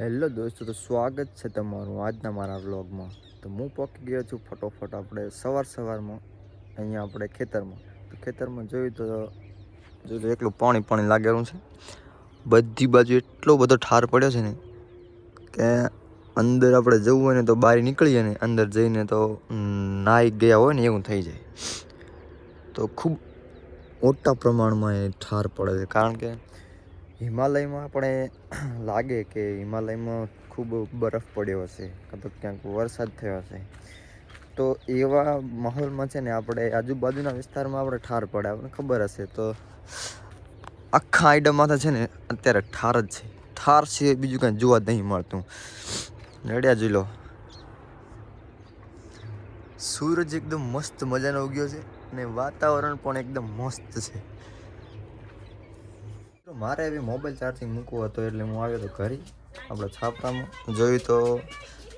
Hello દોસ્તો, તો સ્વાગત છે તમારું આજના મારા વ્લોગમાં. તો હું પહોંચી ગયો છું ફટોફટ આપણે સવાર સવારમાં, અહીંયા આપણે ખેતરમાં. તો ખેતરમાં જોયું તો જોજો એટલું પાણી પાણી લાગેલું છે. બધી બાજુ એટલો બધો ઠાર પડ્યો છે ને કે અંદર આપણે જવું હોય ને તો બહાર નીકળીએ ને, અંદર જઈને તો નાહી ગયા હોય ને એવું થઈ જાય. તો ખૂબ મોટા પ્રમાણમાં એ ઠાર પડે છે. કારણ કે હિમાલયમાં આપણે લાગે કે હિમાલયમાં ખૂબ બરફ પડ્યો હશે, કાં તો ક્યાંક વરસાદ થયો હશે. તો એવા માહોલમાં છે ને આપણે આજુબાજુના વિસ્તારમાં આપણે ઠાર પડે આપણને ખબર હશે. તો આખા આઈડમમાં છે ને અત્યારે ઠાર જ છે. ઠાર છે બીજું કાંઈ જોવા જ નહીં મળતું. નડિયા જોઈ સૂરજ એકદમ મસ્ત મજાનો ઉગ્યો છે અને વાતાવરણ પણ એકદમ મસ્ત છે. મારે એવી મોબાઈલ ચાર્જિંગ મૂકવો હતો એટલે હું આવ્યો તો ઘરે, આપણે છાપરામાં. જોયું તો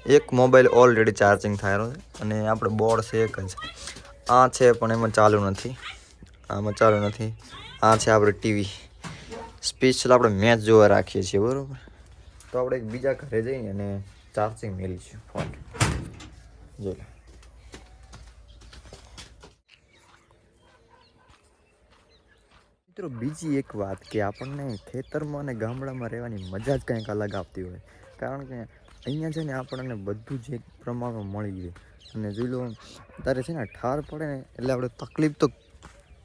એક મોબાઈલ ઓલરેડી ચાર્જિંગ થયેલો છે અને આપણે બોર્ડ છે એક જ. આ છે પણ એમાં ચાલુ નથી. આમાં ચાલુ નથી. આ છે આપણે ટીવી. સ્પેશિયલ આપણે મેચ જોવા રાખીએ છીએ, બરાબર? તો આપણે એક બીજા ઘરે જઈને અને ચાર્જિંગ મેળવીશું. ફોન. જોઈ મિત્રો, બીજી એક વાત કે આપણને ખેતરમાં અને ગામડામાં રહેવાની મજા જ કંઈક અલગ આવતી હોય. કારણ કે અહીંયા છે ને આપણને બધું જ એક પ્રમાણમાં મળી રહે. અને જોઈ લો, અત્યારે છે ને ઠાર પડે ને એટલે આપણે તકલીફ તો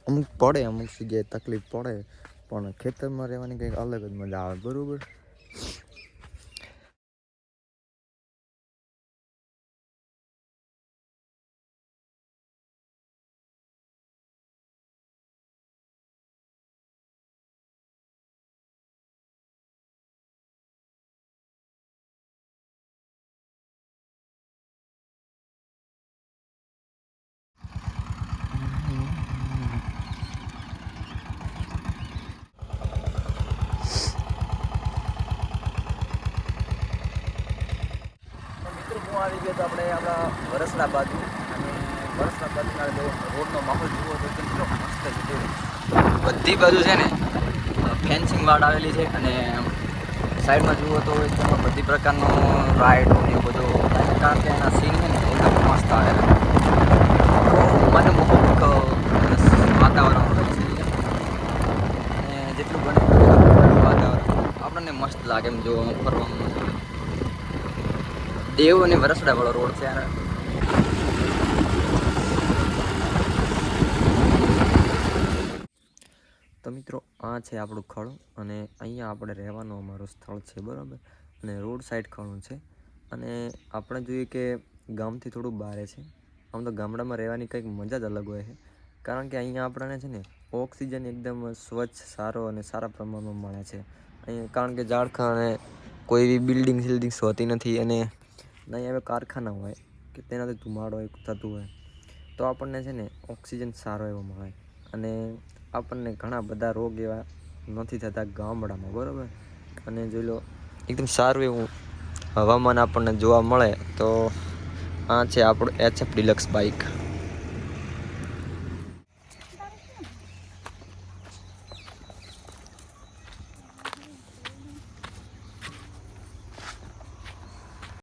અમુક પડે, અમુક જગ્યાએ તકલીફ પડે, પણ ખેતરમાં રહેવાની કંઈક અલગ જ મજા આવે, બરાબર? હું આવી ગયો તો આપણે આપણા વરસના બાજુ અને વરસના બાજુના રોડનો માહોલ જુઓ તો કેટલો મસ્ત છે બધી બાજુ છે ને ફેન્સિંગ વાડ આવેલી છે અને સાઈડમાં જુઓ તો એકદમ બધી પ્રકારનો રાઇડ ને બધું કારણ કે એના સીન છે ને એકદમ મસ્ત આવેલા મને મોહક વાતાવરણ અને જેટલું બને વાતાવરણ આપણને મસ્ત લાગે એમ જોવામાં ફરવામાં. દેવ અને વરસડા વાળો રોડ છે યાર તો મિત્રો, આ છે આપણું ખળ અને અહીંયા આપણે રહેવાનું અમારું સ્થળ છે, બરાબર? અને રોડ સાઈડ ખળું છે. અને આપણે જોઈએ કે ગામથી થોડું બારે છે. આમ તો ગામડામાં રહેવાની કંઈક મજા જ અલગ હોય છે. કારણ કે અહીંયા આપણને છે ને, ઓક્સિજન એકદમ સ્વચ્છ, સારો અને સારા પ્રમાણમાં મળે છે. અહીંયા કારણ કે ઝાડખા અને કોઈ બી બિલ્ડિંગ સિલ્ડિંગ્સ હોતી નથી અને નહીં અહીંયા કારખાના હોય કે તેનાથી ધુમાડો થતું હોય, તો આપણને છે ને ઓક્સિજન સારો એવો મળે. અને આપણને ઘણા બધા રોગ એવા નથી થતા ગામડામાં, બરાબર? અને જોઈ લો, એકદમ સારું એવું હવામાન આપણને જોવા મળે તો આ છે આપણું એચએફ ડિલક્સ બાઇક